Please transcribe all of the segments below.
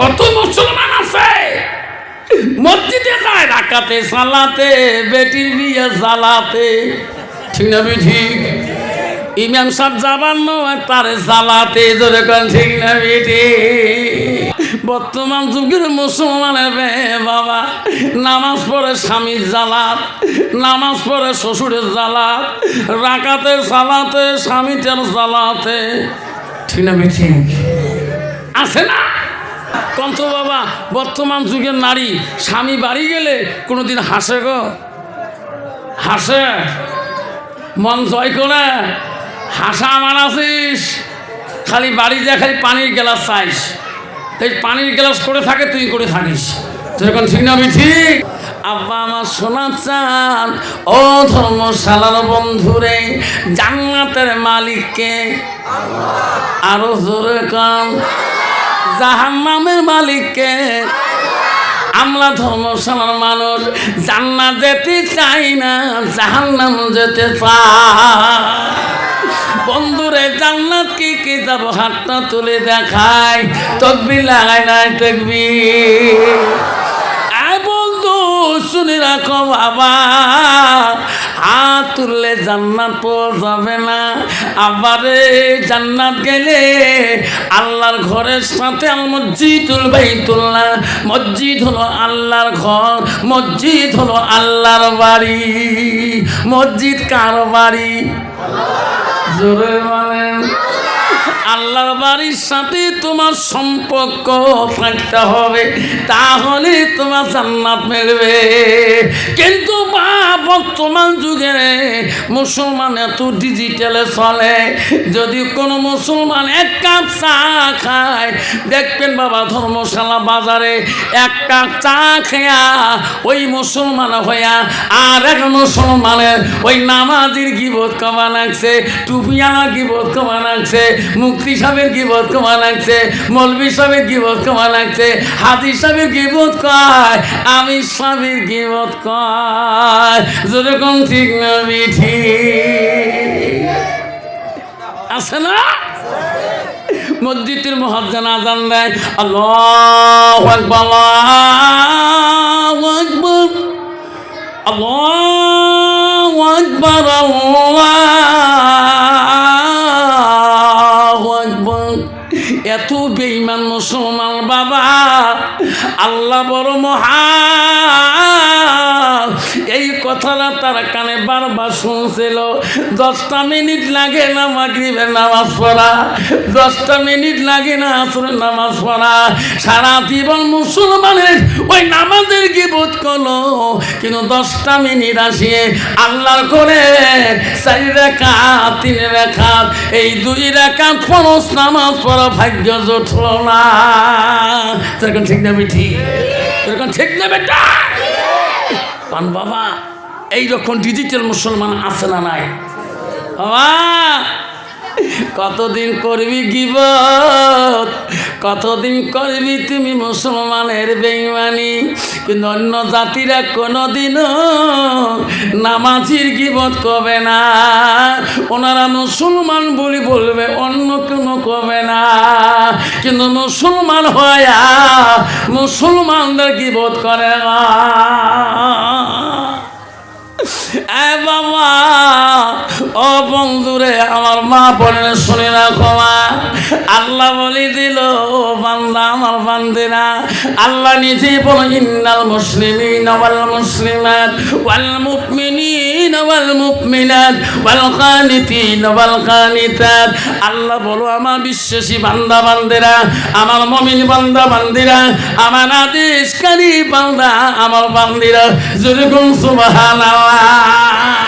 কত মুসলমান আছে? মসজিদে যায় রাকাতে সালাতে, বেটির বিয়ে জ্বালাতে ঠিক না বিধি ইমাম সাহেব যাবার নয়, তারে জ্বালাতে ধরে কোন, ঠিক না বিধি বর্তমান যুগের মুসলমানের রে বাবা, নামাজ পড়ে স্বামীর জ্বালাত নামাজ পড়ে শ্বশুরের জ্বালাত রাকাতে জ্বালাতে স্বামীটার জ্বালাতে ঠিক না আছে না? কন্ত বাবা, বর্তমান যুগের নারী, স্বামী বাড়ি গেলে কোনোদিন হাসে গো। হাসে। মন জয় করে। হাসা আমার খালি বাড়ি যা খালি পানির গ্লাস চাইস। এই পানির গ্লাস করে থাকে, তুই করে থাকিস। এখন ঠিক না, আমি ঠিক? আব্বা আমার সোনা চান ও ধর্মশালার বন্ধুরে, জান্নাতের মালিককে আরও জোরে কান জাহান্নামের মালিককে। আমরা ধর্মশালার মানুষ, জান্নাত যেতে চাই না, জাহান্নাম যেতে বন্ধুরে, জান্নাত কি কি যাব? হাতটা তুলে দেখায় তকবি লাগাই নাই তকবি বন্ধু, শুনে রাখো বাবা হাত তুললে জান্নাত পাওয়া যাবে না। আবারে জান্নাত গেলে আল্লাহর ঘরের সাথে আল মসজিদুল বাইতুল্লাহ, মসজিদ হলো আল্লাহর ঘর, মসজিদ হলো আল্লাহর বাড়ি। মসজিদ কার বাড়ি? জোরে বলেন। আল্লাহর বাড়ির সাথে তোমার সম্পর্ক থাকতে হবে, তাহলে তোমার জান্নাত মেলবে। কিন্তু মা বর্তমান যুগে মুসলমান এত ডিজিটালে চলে। যদি কোনো মুসলমান এক কাপ চা খায়, দেখবেন বাবা ধর্মশালা বাজারে এক কাপ চা খেয়া ওই মুসলমান হইয়া আর এক মুসলমানের ওই নামাজির গিবোধ কমা লাগছে টুপিয়ালা গিবোধ কমা লাগছে মুক্তি সাহেবের গিবোধ কমা লাগছে মৌলবী সাহেবের গিবোধ কমা লাগছে হাদি সাহেবের গিবোধ কয় আমি সাহেবের গিবোধ কয়। যেরকম ঠিক না মিঠি আছে না? মসজিদের মহাজান আজান দেয়, আল্লাহ আকবার আকবার এত বেঈমান মুসলমান বাবা, আল্লাহ বড় এই কথাটা তার কানে বারবার শুনছিল। দশটা মিনিট লাগে না মাগরিবের নামাজ পড়া। দশটা মিনিট লাগে না আসরের নামাজ পড়া। সারা জীবন মুসলমানের ওই নামাজের কি বোধ করল। কিন্তু দশটা মিনিট আসিয়ে আল্লাহর করে চারি রেখা তিন রেখা এই দুই রেখা ফরস নামাজ পড়া ভাগ্য জুটল না। তখন ঠিক না বেঠি তখন ঠিক না বেটা? পান বাবা। এইরকম ডিজিটাল মুসলমান আছে না নাই? কতদিন করবি গিবত? কতদিন করবি তুমি মুসলমানের বেইমানি? কিন্তু অন্য জাতিরা কোনোদিনও নামাজির গিবত কবে না। ওনারা মুসলমান বলি বলবে, অন্য কোনো কবে না। কিন্তু মুসলমান হয়া মুসলমানদের গিবত করে না। এ বাবা, ও বন্ধুরে, আমার মা বলেন শুনে রাখো মা। আল্লাহ বলি দিল বান্দা, আমার বান্দিরা, আল্লাহ নিজে বলো, ইন্নাল মুসলিমিন ওয়াল মুসলিমাত ওয়াল মুমিনিন ওয়াল মুমিনাত ওয়াল কানিতিন ওয়াল কানিতাত আল্লাহ বলো, আমার বিশ্বাসী বান্দা বান্দিরা, আমার মমিন বান্দা বান্দিরা, আমার আদেশকারী বান্দা, আমার বান্দিরা, যেরকম সুবহানাল্লাহ।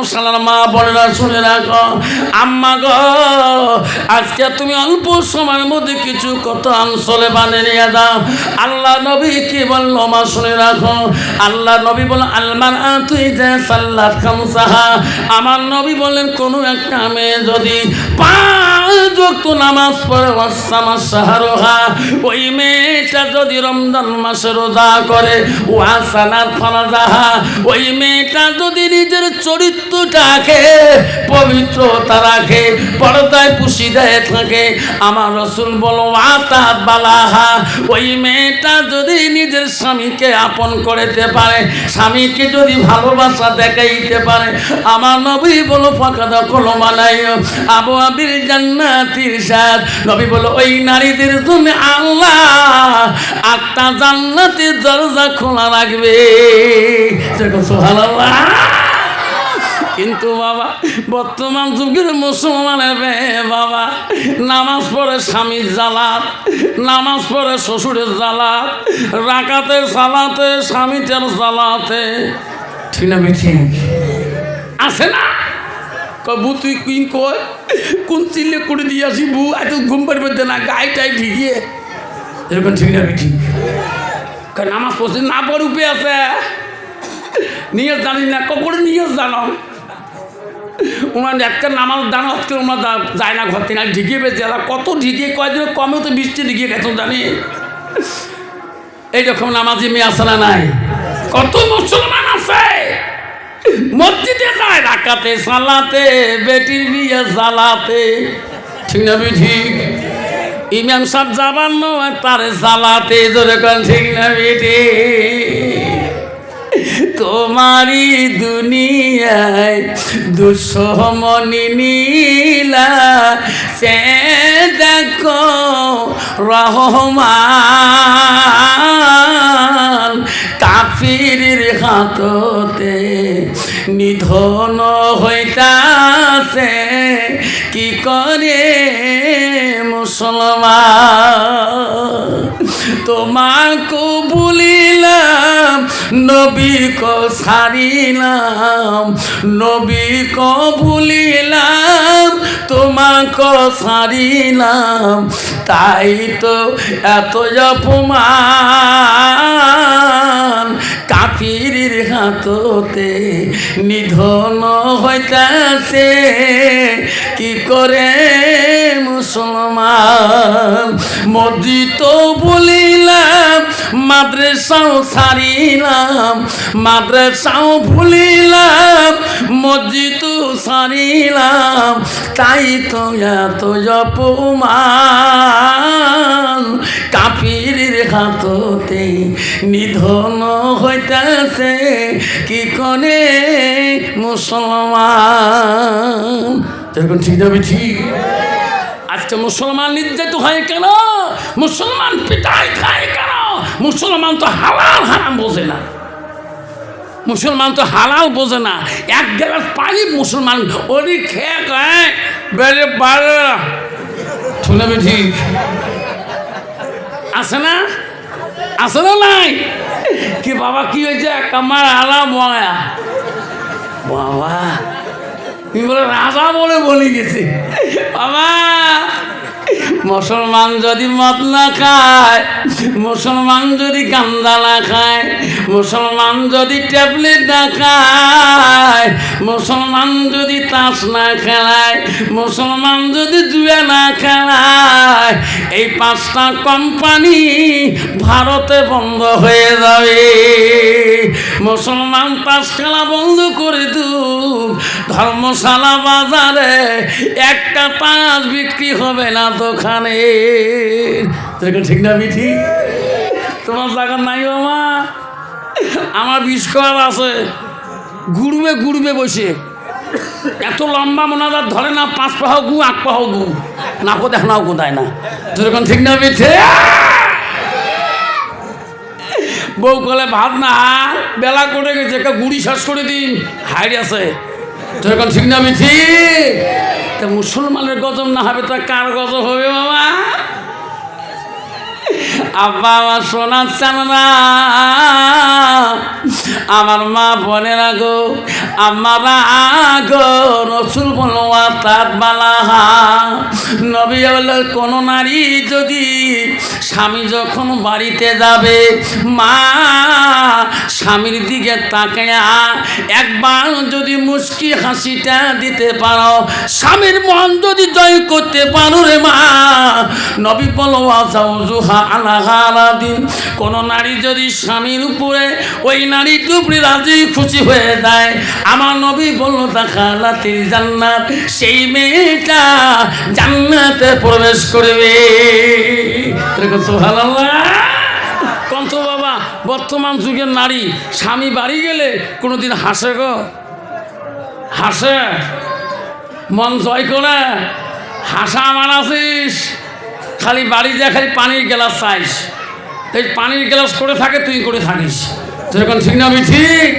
ধর্মশালার মা বোনেরা শুনে রাখো আম্মা গো, আজকে তুমি অল্প সময়ের মধ্যে কিছু কত অঞ্চলে বানিয়ে নিয়ে দাও আল্লাহ নবী কি বলল মা, শুনে রাখো। আল্লাহ নবী বল আলমান তুই যে সাল্লাত খামসাহা। আমার নবী বলেন কোনো একটা মেয়ে যদি পাঁচ নামাজ পড়ে ওয়াসামা সাহারোহা ওই মেয়েটা যদি রমজান মাসে রোজা করে, ওয়াসানাত ফরাজাহা ওই মেয়েটা যদি নিজের চরিত্র চরিত্রটাকে পবিত্রতা রাখে, পর্দায় পুষি দেয় থাকে। আমার রসুল বলো আতাত বালাহা, ওই মেয়েটা যদি নিজের স্বামীকে আপন করতে পারে, স্বামীকে যদি ভালোবাসা দেখাইতে পারে, আমার নবী বলো ফাঁকা দখল মানাই আবু আবির জান্নাতির সাথ নবী বলো, ওই নারীদের জন্য আল্লাহ আটটা জান্নাতের দরজা খোলা রাখবে। যেরকম সুবহানাল্লাহ। কিন্তু বাবা বর্তমান যুগের মুসলমানের বাবা নামাজ পড়ে স্বামীর জালাত নামাজ পড়ে শ্বশুরের জালাত রাকাতের সালাতে স্বামীটার জালাতে। ঠিক না মিঠি আছে না? কবু তুই কুইন কয়? কোন চিল্লে করে দিয়ে আসি বু এত ঘুম পারবে না গায়ে টাই ঠিকিয়ে এরকম ঠিক না মিঠি কয় নামাজ পড়ছে না পড় উপে আছে। নিয়ে জানি না কখন নিয়ে জানো? ওনার একটা নামাজ দান আজকে ওনার যায় না ঘর থেকে। ঢিকিয়ে পেয়েছে এরা কত ঢিকিয়ে? কয়েকদিন কমে তো বৃষ্টি ঢিকিয়ে গেছ, জানি। এইরকম নামাজি মেয়ে আছে না নাই? কত মুসলমান আছে? মসজিদে যায় রাকাতে, সালাতে বেটির বিয়ে সালাতে। ঠিক না বিধি ইমাম সাহেব যাবার নয় তারে সালাতে কোন, ঠিক না বিধি তোমারি দুনিয়ায় দুঃসমনি নীলা। সে দেখো রহমান। কাফির হাততে নিধন হইতাছে। কি করে মুসলমান? তোমাকে বলিলাম নবী ক সারিলাম নবী ক ভুলিলাম তোমাক সারিলাম তাই তো এত অপমান। কাফির হাততে নিধন হইতাছে। কি করে মুসলমান? মসজিদ বলিলাম মাদ্রাসাও সারিলাম মাদ্রাসাও ভুলিলাম, মসজিদ সারিলাম তাই তো এত অপমান। হাততে নিধন হইতাছে, কি করে মুসলমান? ঠিক যাবে ঠিক আজকে মুসলমান নির্যাতিত হয় কেন? মুসলমান পিটাই খায় কেন? মুসলমান তো হালাল হারাম বোঝে না। মুসলমান তো হালাল বোঝে না। এক গ্লাস পানি মুসলমান ওরই খেয়ে খায় বেড়ে শুনে ঠিক আছে না? আছে না নাই? কি বাবা, কি হয়েছে? কামার আলা ময়া। বাবা, তুমি বলে রাজা বলে বলি গেছে। বাবা মুসলমান যদি মদ না খায়, মুসলমান যদি গান্দা না খায়, মুসলমান যদি ট্যাবলেট না খায়, মুসলমান যদি তাস না খেলায়, মুসলমান যদি জুয়া না খেলায়, এই পাঁচটা কোম্পানি ভারতে বন্ধ হয়ে যাবে। মুসলমান তাস খেলা বন্ধ করে দুক ধর্মশালা বাজারে একটা তাস বিক্রি হবে না দোকানে দেখুন ঠিক না, মিঠি? তোমার জায়গা নাই বাবা আমার বিষ করার আছে। গুড়বে গুড়বে বসে। এত লম্বা মোনাজার ধরে না, পাঁচ পাহ গু, আট পাহ গু। না কোথায়, নাও কোথায় না। যেরকম ঠিক না, মিঠে? বউ কলে ভাত না, বেলা করে গেছে একটা গুড়ি শেষ করে দিন। হাইড আছে। যেরকম ঠিক না, মিঠি? তা মুসলমানের গজব না হবে, তা কার গজব হবে বাবা? আব্বা আমার সোনার চানরা আমার মা বোনেরা গো, আমারা আগো রসুল বলো তাত বালাহা। নবী কোনো নারী যদি স্বামী যখন বাড়িতে যাবে, মা স্বামীর দিকে তাকে একবার যদি মুস্কি হাসিটা দিতে পারো, স্বামীর মন যদি জয় করতে পারো রে মা। নবী বলো আলাহা আলাদিন কোন নারী যদি স্বামীর উপরে ওই না নারী টুপড়ি রাজি খুশি হয়ে যায়। আমার নবী বলল দেখালাতিল জান্নাত, সেই মেয়েটা জান্নাতে প্রবেশ করবে। কন্ত বাবা, বর্তমান যুগের নারী, স্বামী বাড়ি গেলে কোনোদিন হাসে গো। হাসে। মন জয় করে। হাসা আমার আছিস খালি বাড়ি যা খালি পানির গ্লাস চাইস। এই পানির গ্লাস করে থাকে, তুই করে থাকিস। যেরকম ঠিক না আমি ঠিক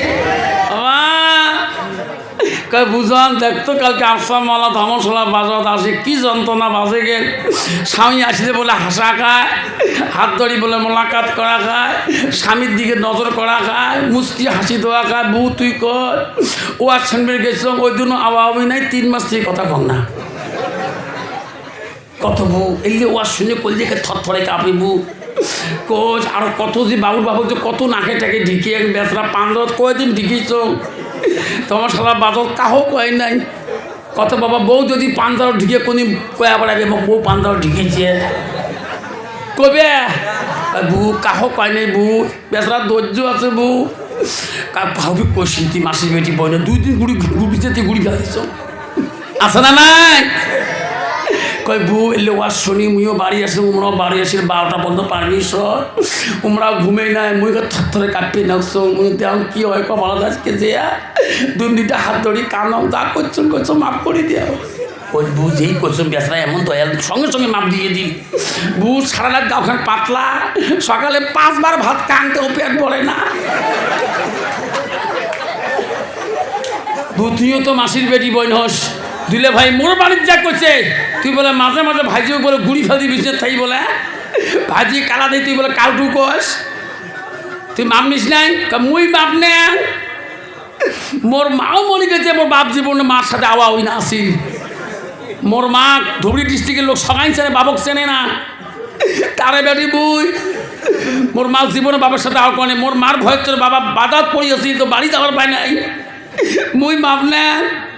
কয় বুঝান দেখতো কালকে আফসার মালা ধমসলা বাজাত আসে কি যন্ত্রণা বাজে গে। স্বামী আসিতে বলে হাসা খায়, হাত ধরি বলে মোলাকাত করা খায়, স্বামীর দিকে নজর করা খায় মুস্কি হাসি দেওয়া খায়, বউ তুই কর। ও আর গেছিলাম, ওই জন্য আওয়া নাই, তিন মাস থেকে কথা কর না। কত বউ? এলে ওয়ার শুনে কল দেখে থরথরে কাঁপি বউ? কোচ, আর কত যে বাবুর বাবু যে কত নাকে টাকে ঢিকিয়ে বেসরা পান্ডত কয়দিন ঢিকিয়েছ? তোমার সারা বাদর কাহো কয় নাই? কত বাবা, বউ যদি পান্দাও ঢিকে কোনি কয়া বেড়াবে আমার বউ পান্দাও ঢিকেছে কবে? বু কাহো কয় নাই বউ? বেসরা ধৈর্য আছে বউ? কার ভাবি কষিন্তি মাসির বেটি বই না দুই দিন গুড়ি গুড়ি যেতে গুড়ি ফেলিস আছে না নাই? কয়, বউ, এলে ওয়ার শুনি, মুইও বাড়ি আসে উমরাও বাড়ি আসে বারোটা পর্যন্ত পারমিশন। উমরাও ঘুমে নাই, মুই থরে কাঁপি নাকছো। মুই দেও কি হয় কমাল আজকে যে দুর্নীতি হাত ধরি কানম যা করছ করছ, মাফ করে দেও। ওই বউ, যেই করছ বেসরা এমন দয়াল, সঙ্গে সঙ্গে মাপ দিয়ে দিল বউ, সারা রাত গাওখান পাতলা, সকালে পাঁচবার ভাত কানতেও পেট পড়ে না। তুইও তো মাসির বেটি বইন হস দিলে ভাই, মোর বাড়ির যা করছে তুই বলে মাঝে মাঝে ভাইজিও বলে গুড়ি ফেল দিবি তাই বলে ভাজি কালা দিই তুই বলে কাউটু কস। তুই মাপ নিস নাই মুই মাপ নে। মোর মাও মরে গেছে, মোর বাপ জীবনে মার সাথে আওয়া হই না আসি। মোর মা ধুবড়ি ডিস্ট্রিক্টের লোক সবাই চেনে বাবক চেনে না। তারে বেটি বুই মোর মা জীবনে বাবার সাথে আওয়া করে মোর মার ভয় বাবা বাজার পড়িয়েছি, তো বাড়ি যাওয়ার পায় নাই। মুই মাপ না।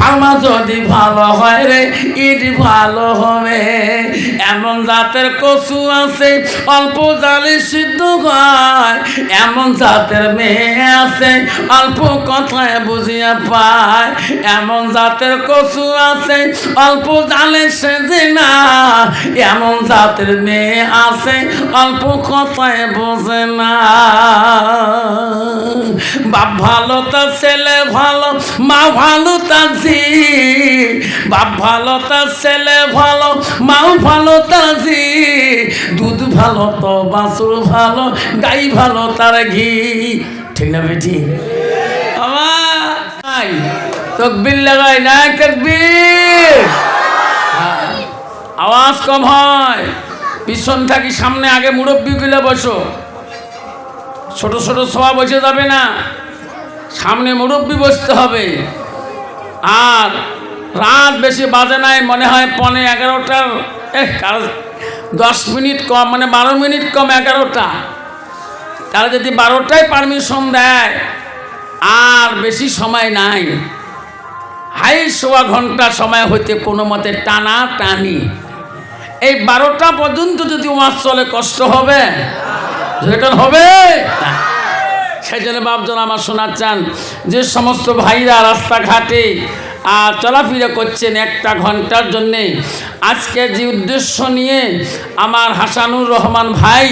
ফার্মা যদি ভালো হয় রে, ইট ভালো হবে। এমন জাতের কচু আছে, অল্প জালে সিদ্ধ হয়। এমন জাতের মেয়ে আছে, অল্প কথায় বুঝিয়া পায়। এমন জাতের কচু আছে, অল্প জালে সেজে না। এমন জাতের মেয়ে আছে, অল্প কথায় বোঝে না। বাপ ভালো, তার ছেলে ভালো, মা ভালো, তার ঝি বাপ ভালো তার ছেলে ভালো, মাও ভালো ঝি দুধ ভালো তো, বাছুর ভালো, গাই ভালো তার ঘি। ঠিক না বেটি? আমার তকবির লাগাই না তকবির। হ্যাঁ। আওয়াজ কম হয়। পিছন থাকি, সামনে আগে মুরব্বীগুলো বসো। ছোট ছোট সভা বসে যাবে না। সামনে মুরব্বী বসতে হবে। আর রাত বেশি বাজে নাই, মনে হয় পনে এগারোটার দশ মিনিট কম মানে বারো মিনিট কম এগারোটা। তারা যদি বারোটায় পারমিশন দেয়, আর বেশি সময় নাই। হাই, সোয়া ঘণ্টা সময় হইতে কোনো মতে টানা টানি। এই বারোটা পর্যন্ত যদি মাছ চলে, কষ্ট হবে? যেটা হবে? না। সেই জন্য বাপজন আমার শোনার চান, যে সমস্ত ভাইরা রাস্তাঘাটে আর চলাফেরা করছেন একটা ঘণ্টার জন্যে, আজকে যে উদ্দেশ্য নিয়ে আমার হাসানুর রহমান ভাই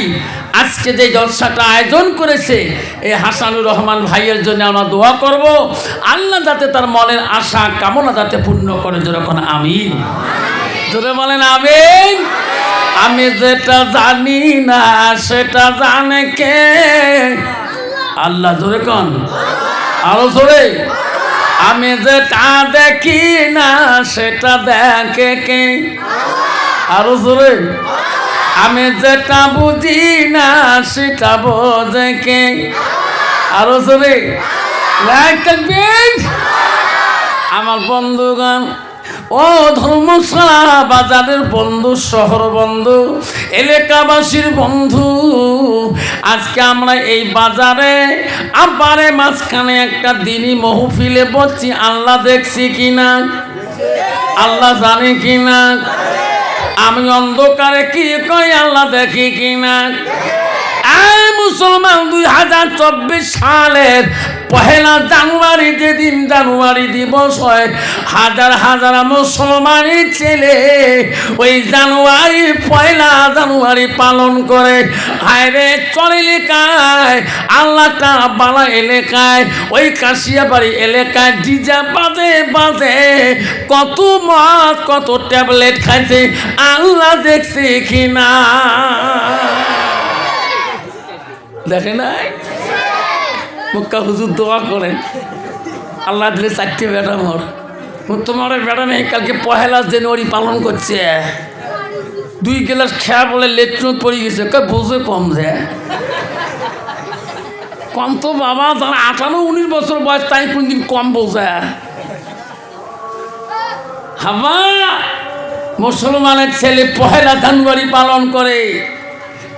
আজকে যে জলসাটা আয়োজন করেছে এই হাসানুর রহমান ভাইয়ের জন্য আমরা দোয়া করব। আল্লাহ যাতে তার মনের আশা, কামনা যাতে পূর্ণ করে যেরকম আমিন। জোরে বলেন আমিন। আমি যেটা জানি না, সেটা জানে কে? আল্লাহ জোরে কন। আরও জোরে। আমি যেটা দেখি না, সেটা দেখে কে? আরও জোরে। আমি যেটা বুঝি না, সেটা বোঝে কে? আরও জোরে। আমার বন্ধুগণ ও ধর্মশালা, বাজারের বন্ধু, শহর বন্ধু, এলাকাবাসীর বন্ধু, আজকে আমরা এই বাজারে আবারে মাঝখানে একটা দিনই মহফিলে বলছি আল্লাহ দেখছি কিনা? আল্লাহ জানে কিনা? আমি অন্ধকারে কি কই আল্লাহ দেখি কিনা? মুসলমান দুই হাজার চব্বিশ সালের পহেলা জানুয়ারি যেদিন জানুয়ারি দিবস হয়, হাজার হাজার মুসলমানের ছেলে ওই জানুয়ারি, পয়লা জানুয়ারি পালন করে। হায়রে চর এলাকায় আল্লাহ বালা এলাকায়, ওই কাশিয়াবাড়ি এলাকায় ডিজা বাজে বাজে। কত মদ, কত ট্যাবলেট খাইছে, আল্লাহ দেখছে কিনা দেখে নাই? মুক্কা হুজুর দোয়া করেন। আল্লাহ দিলে চারটে বেটা মোর। তোমার বেটা নেই, কালকে পহেলা জানুয়ারি পালন করছে। দুই গ্লাস খেয়া বলে লেট্রিন পড়ে গেছে কে বুঝে কম যে। কম তো বাবা, তার আঠারো উনিশ বছর বয়স, তাই কোনদিন কম বোঝে। হাবা, মুসলমানের ছেলে পহেলা জানুয়ারি পালন করে।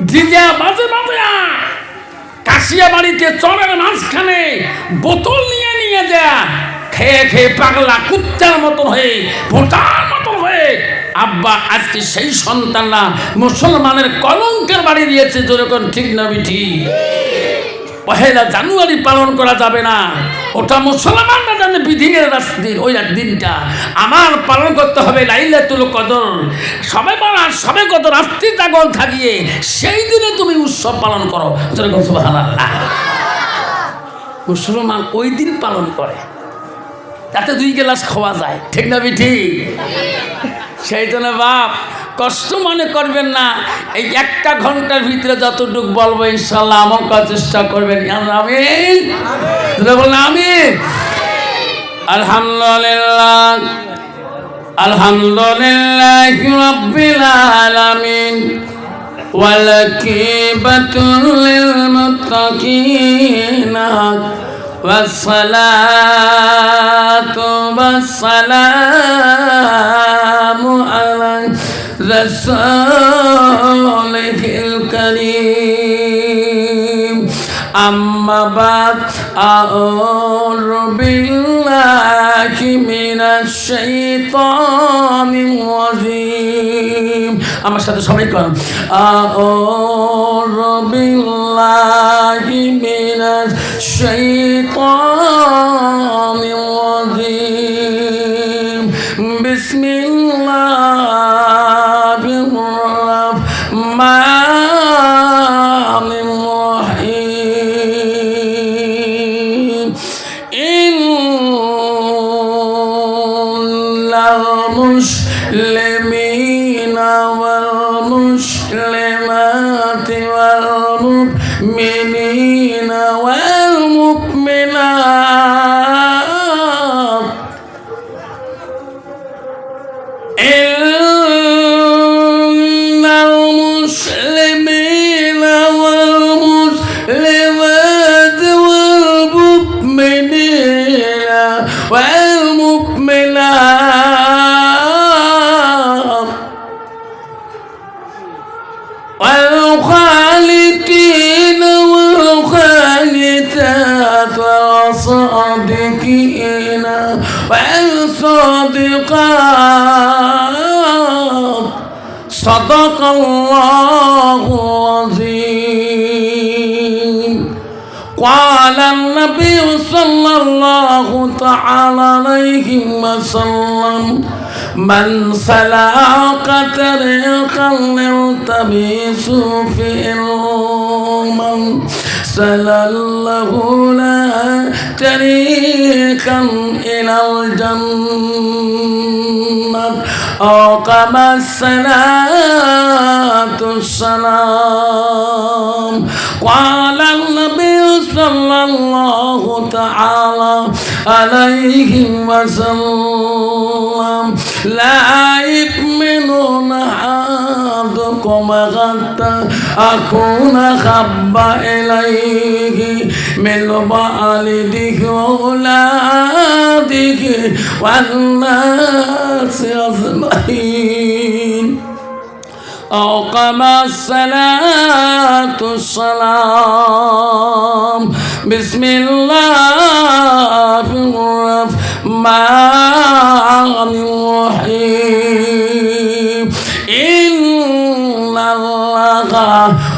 ডিজে বাজে বাজে কাশিয়া বাড়িতে চরের মাঝখানে বোতল নিয়ে নিয়ে যা খেয়ে খেয়ে পাগলা কুত্তার মতন হয়ে, ভোটার মতন হয়ে। আব্বা, আজকে সেই সন্তানরা মুসলমানের কলঙ্কের বাড়ি দিয়েছে যেরকম ঠিক না, বিঠি? পহেলা জানুয়ারি পালন করা যাবে না। ওটা মুসলমানরা জানে বিধিনের দিন ওই দিনটা। আমার পালন করতে হবে লাইলাতুল কদর। সবাই বলা, সবে কত রাত্রি জাগল থাকিয়ে সেই দিনে তুমি উৎসব পালন করো। মুসলমান ওই দিন পালন করে। তাতে দুই গ্লাস খাওয়া যায়। ঠিক না, বিঠি? সেই জন্য বাপ, কষ্ট মনে করবেন না। এই একটা ঘণ্টার ভিতরে যতটুক বলব ইনশাল্লাহ আমার চেষ্টা করবেন। বললাম আমি আলহামদুলিল্লাহ। আলহামদুলিল্লাহ والصلاة والسلام على رسوله الكريم. أما بعد أعوذ بالله من الشيطان الرجيم আমার সাথে সবাই কর أعوذ بالله من الشيطان الرجيم بسم الله and صدق الله العظيم. قال النبي صلى الله تعالى عليه وسلم من سلك طريقا يلتمس فيه علما سلله لا طريقا إلى الجنة. أو كما الصلاة السلام قال النبي صلى الله تعالى عليه وسلم لا يؤمن أحدكم حتى أكون خب إليه من والده وأولاد محمده والناس أجمعين. أو الصلاة السلام بسم الله الرحمن الرحيم.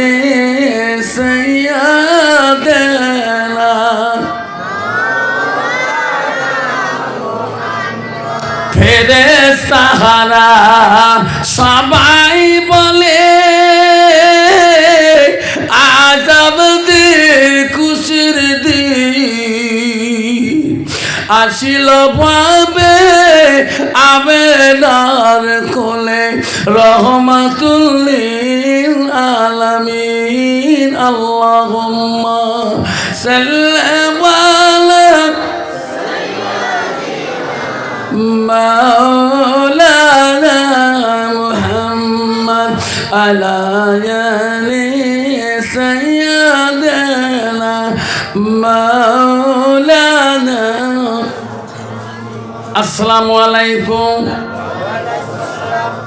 রে সৈয়াদেলা ফেরে সাহারা সবাই বলে আজাবদের কুশির দি আসিল পাবে আবেদার কোলে রহমাতুল্লি على آل سيدنا مولانا السلام عليكم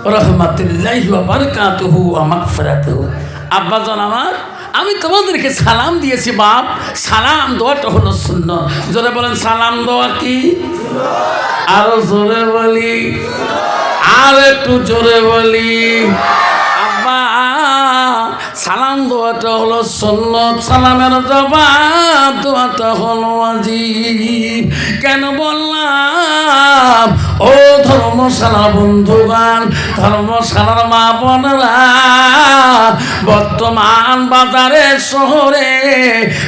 রহমতুল্লাহ বারকাতুহু আমাকফরাতুহু আব্বাজান আমার আমি তোমাদেরকে সালাম দিয়েছি বাপ সালাম দেওয়াটা হলো শূন্য জোরে বলেন সালাম দেওয়া কি আরো জোরে বলি আর একটু জোরে বলি আব্বা সালাম দোয়াটা হলো সন্ন্যত সালামের জবাব দোয়াটা হলো আজিব কেন বললাম? ও ধর্মশালা বন্ধুগান ধর্মশালার মা বোনেরা, বর্তমান বাজারে, শহরে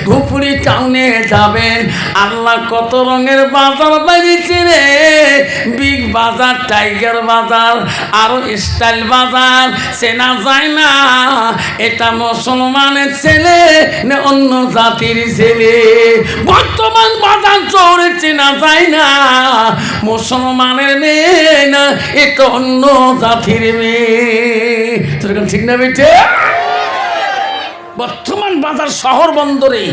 ধুপুরি টাউনে যাবেন। আল্লাহ কত রঙের বাজার বাড়িছে রে। বিগ বাজার, টাইগার বাজার, আরও স্টাইল বাজার, চেনা যায় না। এটা মুসলমানের ছেলে না অন্য জাতির ছেলে? বর্তমান বাজার চৌড়ে চেনা যায় না। মুসলমানের মেয়ে না এটা অন্য জাতির মেয়ে। তোর ঠিক না বেঠে বর্তমান বাজার শহর বন্দরে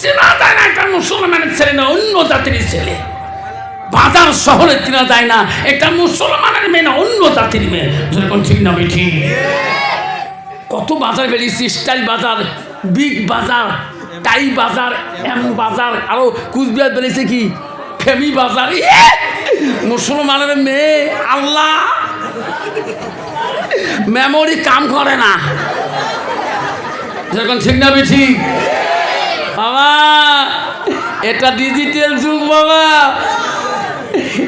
চেনা যায় না এটা মুসলমানের ছেলে না, অন্য জাতির ছেলে। বাজার শহরে চেনা যায় না এটা মুসলমানের মেয়ে না, অন্য জাতির মেয়ে। যেরকম ঠিক না বেঠি কত বাজার বেরিয়েছি, স্টাইল বাজার, বিগ বাজার, টাই বাজার, এম বাজার, আরও কুচবিহার বেরিয়েছে কি? ফেমি বাজার! মুসলমানের মেয়ে, আল্লাহ। মেমোরি কাম করে না। যখন ঠিক না, বিঠি? বাবা, এটা ডিজিটাল যুগ, বাবা।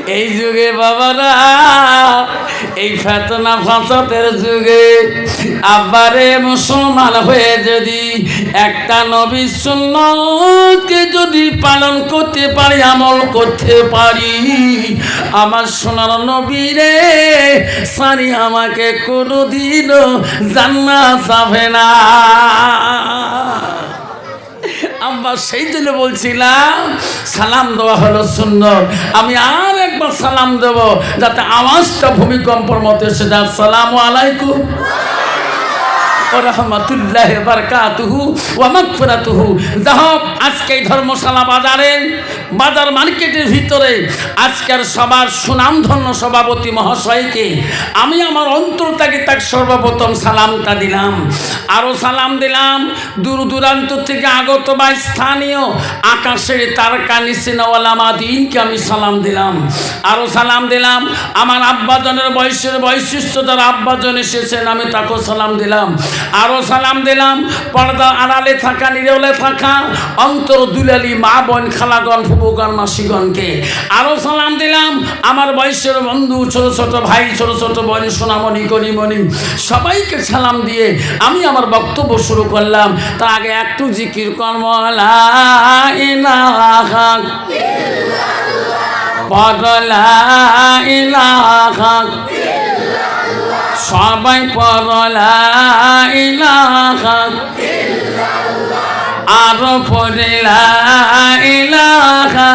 এই যুগে বাবারা এই ফেতনা ফাঁসতের যুগে আবারে মুসলমান হয়ে যদি একটা নবী সুন্নতকে যদি পালন করতে পারি, আমল করতে পারি, আমার সোনার নবী রে, সারি আমাকে কোনোদিনও জান্নাত যাবে না। আব্বা সেই জন্য বলছিলাম, সালাম দেওয়া হলো সুন্দর আমি আর একবার সালাম দেব, যাতে আওয়াজটা ভূমিকম্পর মতো এসে যায়। সালাম আলাইকুম। রহমতুল্লাহ বারকাতুহু ওয়া মাগফিরাতুহু। যাহোক আজকে ধর্মশালা বাজারে বাজার মার্কেটের ভিতরে আজকের সবার সুনামধন্য সভাপতি মহাশয়কে আমি আমার অন্তর থেকে তার সর্বপ্রথম সালামটা দিলাম। আরও সালাম দিলাম দূর দূরান্ত থেকে আগত বা স্থানীয় আকাশের তারকা নিসিনওয়ালামা দিনকে আমি সালাম দিলাম। আরও সালাম দিলাম আমার আব্বাজনের বয়সের বৈশিষ্ট্য যারা আব্বাজন এসেছেন, আমি তাকেও সালাম দিলাম। আরও সালাম দিলাম। পর্দা আড়ালে থাকা, নিরলে থাকা, অন্তর দুলালি মা বোন খালাগণ, ফুবুগণ, মাসিগণকে। আরও সালাম দিলাম। আমার বয়সের বন্ধু, ছোট ছোট ভাই, ছোট ছোট বোন, সোনামণি, করিমণি, সবাইকে সালাম দিয়ে আমি আমার বক্তব্য শুরু করলাম। তার আগে একটু জিকির কর্ম, লা ইলাহা পরলা ইলাহা সবাই পরলা ইলাহা আর পড়লা ইলাহা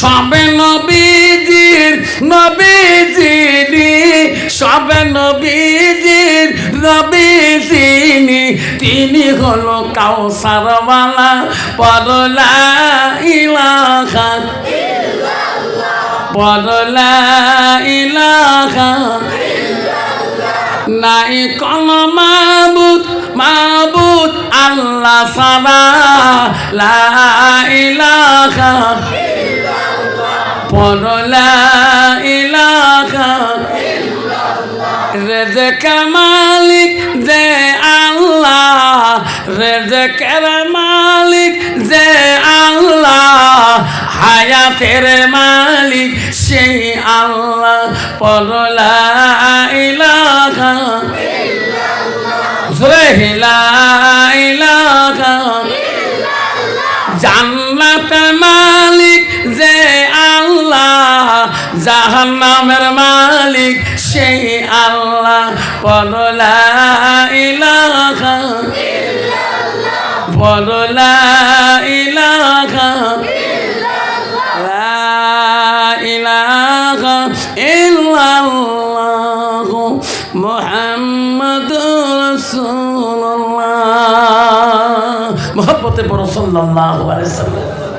সবে নবীজির, নবীজিনি, সবে নবীজির, নবীজিনি। তিনি হলো কাউসারওয়ালা পরলা ইলাহা পরলা ইলাহা নাই কোন মাবুদ মাবুদ আল্লাহ সারা লা ইলাহা পরলা ইলাহা রেজেক মালিক যে আল্লাহ, রেজেকের মালিক হায়াতের মালিক, সেই আল্লাহ পরলা জান্নাত মালিক যে আল্লাহ, জাহান্নামের মালিক, সেই আল্লাহ পরলা ইলাহা। পরলা রাসূলুল্লাহ পারো বড় সাল্লাল্লাহু আলাইহি সাল্লাম।